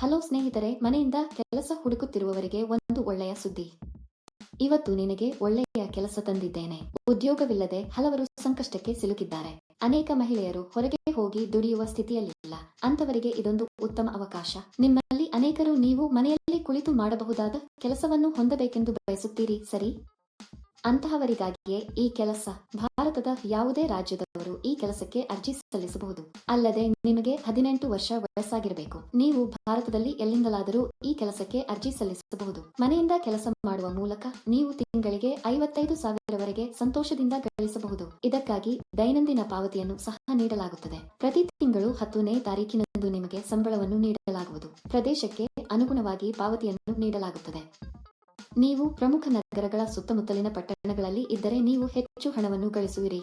Hello ಸ್ನೇಹಿತರೆ, ಮನೆಯಿಂದ ಕೆಲಸ ಹುಡುಕುತ್ತಿರುವವರಿಗೆ ಒಂದು ಒಳ್ಳೆಯ ಸುದ್ದಿ. ಇವತ್ತು ನಿನಗೆ ಒಳ್ಳೆಯ ಕೆಲಸ ತಂದಿದ್ದೇನೆ. ಉದ್ಯೋಗವಿಲ್ಲದೆ ಹಲವರು ಸಂಕಷ್ಟಕ್ಕೆ ಸಿಲುಕಿದ್ದಾರೆ. ಅನೇಕ ಮಹಿಳೆಯರು ಹೊರಗೆ ಹೋಗಿ ದುಡಿಯುವ ಸ್ಥಿತಿಯಲ್ಲಿಲ್ಲ. ಅಂತವರಿಗೆ ಇದೊಂದು ಉತ್ತಮ ಅವಕಾಶ. ನಿಮ್ಮಲ್ಲಿ ಅನೇಕರು ನೀವು ಮನೆಯಲ್ಲಿ ಕುಳಿತು ಮಾಡಬಹುದಾದ ಕೆಲಸವನ್ನು ಹೊಂದಬೇಕೆಂದು ಬಯಸುತ್ತೀರಿ, ಸರಿ? ಅಂತಹವರಿಗಾಗಿಯೇ ಈ ಕೆಲಸ ಭಾರತದ ಯಾವುದೇ ರಾಜ್ಯದವರು ಈ ಕೆಲಸಕ್ಕೆ ಅರ್ಜಿ ಸಲ್ಲಿಸಬಹುದು. ಅಲ್ಲದೆ ನಿಮಗೆ ಹದಿನೆಂಟು ವರ್ಷ ವಯಸ್ಸಾಗಿರಬೇಕು. ನೀವು ಭಾರತದಲ್ಲಿ ಎಲ್ಲಿಂದಲಾದರೂ ಈ ಕೆಲಸಕ್ಕೆ ಅರ್ಜಿ ಸಲ್ಲಿಸಬಹುದು. ಮನೆಯಿಂದ ಕೆಲಸ ಮಾಡುವ ಮೂಲಕ ನೀವು ತಿಂಗಳಿಗೆ ಐವತ್ತೈದು ಸಾವಿರವರೆಗೆ ಸಂತೋಷದಿಂದ ಗಳಿಸಬಹುದು. ಇದಕ್ಕಾಗಿ ದೈನಂದಿನ ಪಾವತಿಯನ್ನು ಸಹ ನೀಡಲಾಗುತ್ತದೆ. ಪ್ರತಿ ತಿಂಗಳು ಹತ್ತನೇ ತಾರೀಕಿನಂದು ನಿಮಗೆ ಸಂಬಳವನ್ನು ನೀಡಲಾಗುವುದು. ಪ್ರದೇಶಕ್ಕೆ ಅನುಗುಣವಾಗಿ ಪಾವತಿಯನ್ನು ನೀಡಲಾಗುತ್ತದೆ. ನೀವು ಪ್ರಮುಖ ನಗರಗಳ ಸುತ್ತಮುತ್ತಲಿನ ಪಟ್ಟಣಗಳಲ್ಲಿ ಇದ್ದರೆ ನೀವು ಹೆಚ್ಚು ಹಣವನ್ನು ಗಳಿಸುವಿರಿ.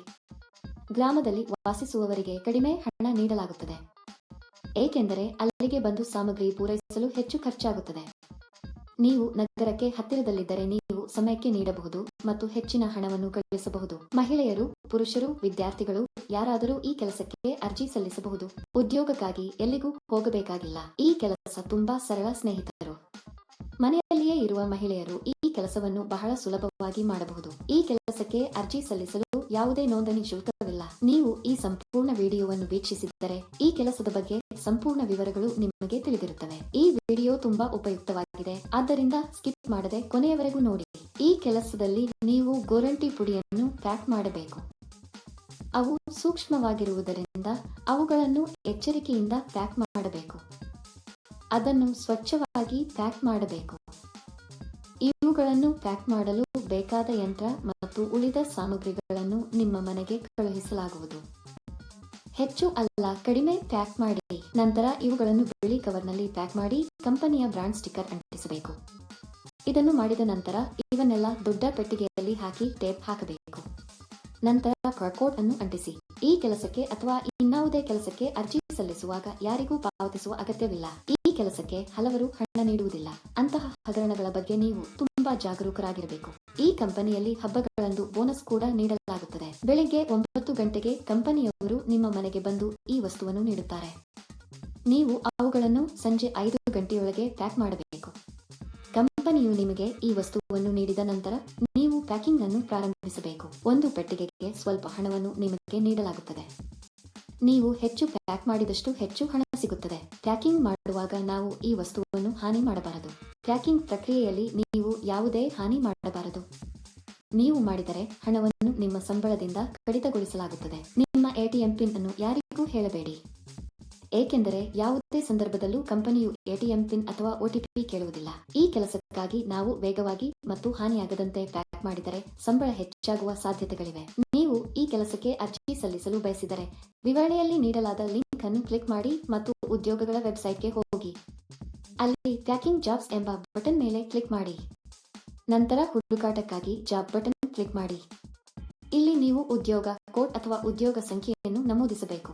ಗ್ರಾಮದಲ್ಲಿ ವಾಸಿಸುವವರಿಗೆ ಕಡಿಮೆ ಹಣ ನೀಡಲಾಗುತ್ತದೆ. ಏಕೆಂದರೆ ಅಲ್ಲಿಗೆ ಬಂದು ಸಾಮಗ್ರಿ ಪೂರೈಸಲು ಹೆಚ್ಚು ಖರ್ಚಾಗುತ್ತದೆ. ನೀವು ನಗರಕ್ಕೆ ಹತ್ತಿರದಲ್ಲಿದ್ದರೆ ನೀವು ಸಮಯಕ್ಕೆ ನೀಡಬಹುದು ಮತ್ತು ಹೆಚ್ಚಿನ ಹಣವನ್ನು ಗಳಿಸಬಹುದು. ಮಹಿಳೆಯರು, ಪುರುಷರು, ವಿದ್ಯಾರ್ಥಿಗಳು ಯಾರಾದರೂ ಈ ಕೆಲಸಕ್ಕೆ ಅರ್ಜಿ ಸಲ್ಲಿಸಬಹುದು. ಉದ್ಯೋಗಕ್ಕಾಗಿ ಎಲ್ಲಿಗೂ ಹೋಗಬೇಕಾಗಿಲ್ಲ. ಈ ಕೆಲಸ ತುಂಬಾ ಸರಳ ಸ್ನೇಹಿತರು. ಮನೆಯಲ್ಲಿಯೇ ಇರುವ ಮಹಿಳೆಯರು ಈ ಕೆಲಸವನ್ನು ಬಹಳ ಸುಲಭವಾಗಿ ಮಾಡಬಹುದು. ಈ ಕೆಲಸಕ್ಕೆ ಅರ್ಜಿ ಸಲ್ಲಿಸಲು ಯಾವುದೇ ನೋಂದಣಿ ಶುಲ್ಕವಿಲ್ಲ. ನೀವು ಈ ಸಂಪೂರ್ಣ ವಿಡಿಯೋವನ್ನು ವೀಕ್ಷಿಸಿದ್ದರೆ ಈ ಕೆಲಸದ ಬಗ್ಗೆ ಸಂಪೂರ್ಣ ವಿವರಗಳು ನಿಮಗೆ ತಿಳಿದಿರುತ್ತವೆ. ಈ ವಿಡಿಯೋ ತುಂಬಾ ಉಪಯುಕ್ತವಾಗಿದೆ. ಆದ್ದರಿಂದ ಸ್ಕಿಪ್ ಮಾಡದೆ ಕೊನೆಯವರೆಗೂ ನೋಡಿ. ಈ ಕೆಲಸದಲ್ಲಿ ನೀವು ಗೋರಂಟಿ ಪುಡಿಯನ್ನು ಪ್ಯಾಕ್ ಮಾಡಬೇಕು. ಅವು ಸೂಕ್ಷ್ಮವಾಗಿರುವುದರಿಂದ ಅವುಗಳನ್ನು ಎಚ್ಚರಿಕೆಯಿಂದ ಪ್ಯಾಕ್ ಮಾಡಬೇಕು. ಅದನ್ನು ಸ್ವಚ್ಛವಾಗಿ ಪ್ಯಾಕ್ ಮಾಡಬೇಕು. ಇವುಗಳನ್ನು ಪ್ಯಾಕ್ ಮಾಡಲು ಬೇಕಾದ ಯಂತ್ರ ಮತ್ತು ಉಳಿದ ಸಾಮಗ್ರಿಗಳನ್ನು ನಿಮ್ಮ ಮನೆಗೆ ಕಳುಹಿಸಲಾಗುವುದು. ಹೆಚ್ಚು ಅಲ್ಲ, ಕಡಿಮೆ ಪ್ಯಾಕ್ ಮಾಡಿ. ನಂತರ ಇವುಗಳನ್ನು ಬಿಳಿ ಕವರ್ನಲ್ಲಿ ಪ್ಯಾಕ್ ಮಾಡಿ ಕಂಪನಿಯ ಬ್ರಾಂಡ್ ಸ್ಟಿಕ್ಕರ್ ಅಂಟಿಸಬೇಕು. ಇದನ್ನು ಮಾಡಿದ ನಂತರ ಇವನ್ನೆಲ್ಲ ದೊಡ್ಡ ಪೆಟ್ಟಿಗೆಯಲ್ಲಿ ಹಾಕಿ ಟೇಪ್ ಹಾಕಬೇಕು. ನಂತರ ಕೋಡ್ ಅನ್ನು ಅಂಟಿಸಿ. ಈ ಕೆಲಸಕ್ಕೆ ಅಥವಾ ಇನ್ನಾವುದೇ ಕೆಲಸಕ್ಕೆ ಅರ್ಜಿ ಸಲ್ಲಿಸುವಾಗ ಯಾರಿಗೂ ಪಾವತಿಸುವ ಅಗತ್ಯವಿಲ್ಲ. ಕೆಲಸಕ್ಕೆ ಹಲವರು ಹಣ ನೀಡುವುದಿಲ್ಲ. ಅಂತಹ ಹಗರಣಗಳ ಬಗ್ಗೆ ನೀವು ತುಂಬಾ ಜಾಗರೂಕರಾಗಿರಬೇಕು. ಈ ಕಂಪನಿಯಲ್ಲಿ ಹಬ್ಬಗಳಂದು ಬೋನಸ್ ಕೂಡ ನೀಡಲಾಗುತ್ತದೆ. ಬೆಳಿಗ್ಗೆ ಒಂಬತ್ತು ಗಂಟೆಗೆ ಕಂಪನಿಯವರು ನಿಮ್ಮ ಮನೆಗೆ ಬಂದು ಈ ವಸ್ತುವನ್ನು ನೀಡುತ್ತಾರೆ. ನೀವು ಅವುಗಳನ್ನು ಸಂಜೆ ಐದು ಗಂಟೆಯೊಳಗೆ ಪ್ಯಾಕ್ ಮಾಡಬೇಕು. ಕಂಪನಿಯು ನಿಮಗೆ ಈ ವಸ್ತುವನ್ನು ನೀಡಿದ ನಂತರ ನೀವು ಪ್ಯಾಕಿಂಗ್ ಅನ್ನು ಪ್ರಾರಂಭಿಸಬೇಕು. ಒಂದು ಪೆಟ್ಟಿಗೆಗೆ ಸ್ವಲ್ಪ ಹಣವನ್ನು ನಿಮಗೆ ನೀಡಲಾಗುತ್ತದೆ. ನೀವು ಹೆಚ್ಚು ಪ್ಯಾಕ್ ಮಾಡಿದಷ್ಟು ಹೆಚ್ಚು ಹಣ ಸಿಗುತ್ತದೆ. ಪ್ಯಾಕಿಂಗ್ ಮಾಡುವಾಗ ನಾವು ಈ ವಸ್ತುವನ್ನು ಹಾನಿ ಮಾಡಬಾರದು. ಪ್ಯಾಕಿಂಗ್ ಪ್ರಕ್ರಿಯೆಯಲ್ಲಿ ನೀವು ಯಾವುದೇ ಹಾನಿ ಮಾಡಬಾರದು. ನೀವು ಮಾಡಿದರೆ ಹಣವನ್ನು ನಿಮ್ಮ ಸಂಬಳದಿಂದ ಕಡಿತಗೊಳಿಸಲಾಗುತ್ತದೆ. ನಿಮ್ಮ ಎಟಿಎಂ ಪಿನ್ ಅನ್ನು ಯಾರಿಗೂ ಹೇಳಬೇಡಿ. ಏಕೆಂದರೆ ಯಾವುದೇ ಸಂದರ್ಭದಲ್ಲೂ ಕಂಪನಿಯು ಎಟಿಎಂ ಪಿನ್ ಅಥವಾ ಒಟಿಪಿ ಕೇಳುವುದಿಲ್ಲ. ಈ ಕೆಲಸಕ್ಕಾಗಿ ನಾವು ವೇಗವಾಗಿ ಮತ್ತು ಹಾನಿಯಾಗದಂತೆ ಪ್ಯಾಕ್ ಮಾಡಿದರೆ ಸಂಬಳ ಹೆಚ್ಚಾಗುವ ಸಾಧ್ಯತೆಗಳಿವೆ. ನೀವು ಈ ಕೆಲಸಕ್ಕೆ ಅರ್ಜಿ ಸಲ್ಲಿಸಲು ಬಯಸಿದರೆ ವಿವರಣೆಯಲ್ಲಿ ನೀಡಲಾದ ಲಿಂಕ್ ಅನ್ನು ಕ್ಲಿಕ್ ಮಾಡಿ ಮತ್ತು ಉದ್ಯೋಗಗಳ ವೆಬ್ಸೈಟ್ಗೆ ಹೋಗಿ. ಅಲ್ಲಿ ಪ್ಯಾಕಿಂಗ್ ಜಾಬ್ಸ್ ಎಂಬ ಬಟನ್ ಮೇಲೆ ಕ್ಲಿಕ್ ಮಾಡಿ. ನಂತರ ಹುಡುಕಾಟಕ್ಕಾಗಿ ಜಾಬ್ ಬಟನ್ ಕ್ಲಿಕ್ ಮಾಡಿ. ಇಲ್ಲಿ ನೀವು ಉದ್ಯೋಗ ಕೋಡ್ ಅಥವಾ ಉದ್ಯೋಗ ಸಂಖ್ಯೆಯನ್ನು ನಮೂದಿಸಬೇಕು.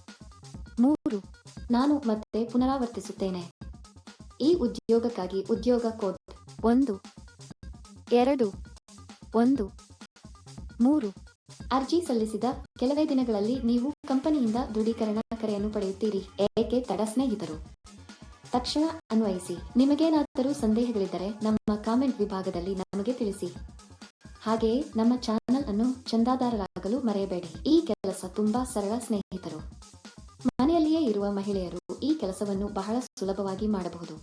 ಮೂರು. ನಾನು ಮತ್ತೆ ಪುನರಾವರ್ತಿಸುತ್ತೇನೆ. ಈ ಉದ್ಯೋಗಕ್ಕಾಗಿ ಉದ್ಯೋಗ ಕೋಡ್ ಒಂದು, ಎರಡು, ಒಂದು, ಮೂರು. ಅರ್ಜಿ ಸಲ್ಲಿಸಿದ ಕೆಲವೇ ದಿನಗಳಲ್ಲಿ ನೀವು ಕಂಪನಿಯಿಂದ ದೃಢೀಕರಣ ಕರೆಯನ್ನು ಪಡೆಯುತ್ತೀರಿ, ಏಕೆ ತಡ ಸ್ನೇಹಿತರು? ತಕ್ಷಣ ಅನ್ವಯಿಸಿ. ನಿಮಗೇನಾದರೂ ಸಂದೇಹಗಳಿದ್ದರೆ ನಮ್ಮ ಕಾಮೆಂಟ್ ವಿಭಾಗದಲ್ಲಿ ನಮಗೆ ತಿಳಿಸಿ. ಹಾಗೆಯೇ ನಮ್ಮ ಚಾನಲ್ ಅನ್ನು ಚಂದಾದಾರರಾಗಲು ಮರೆಯಬೇಡಿ. ಈ ಕೆಲಸ ತುಂಬಾ ಸರಳ ಸ್ನೇಹಿತರು. ಮನೆಯಲ್ಲಿಯೇ ಇರುವ ಮಹಿಳೆಯರು ಈ ಕೆಲಸವನ್ನು ಬಹಳ ಸುಲಭವಾಗಿ ಮಾಡಬಹುದು.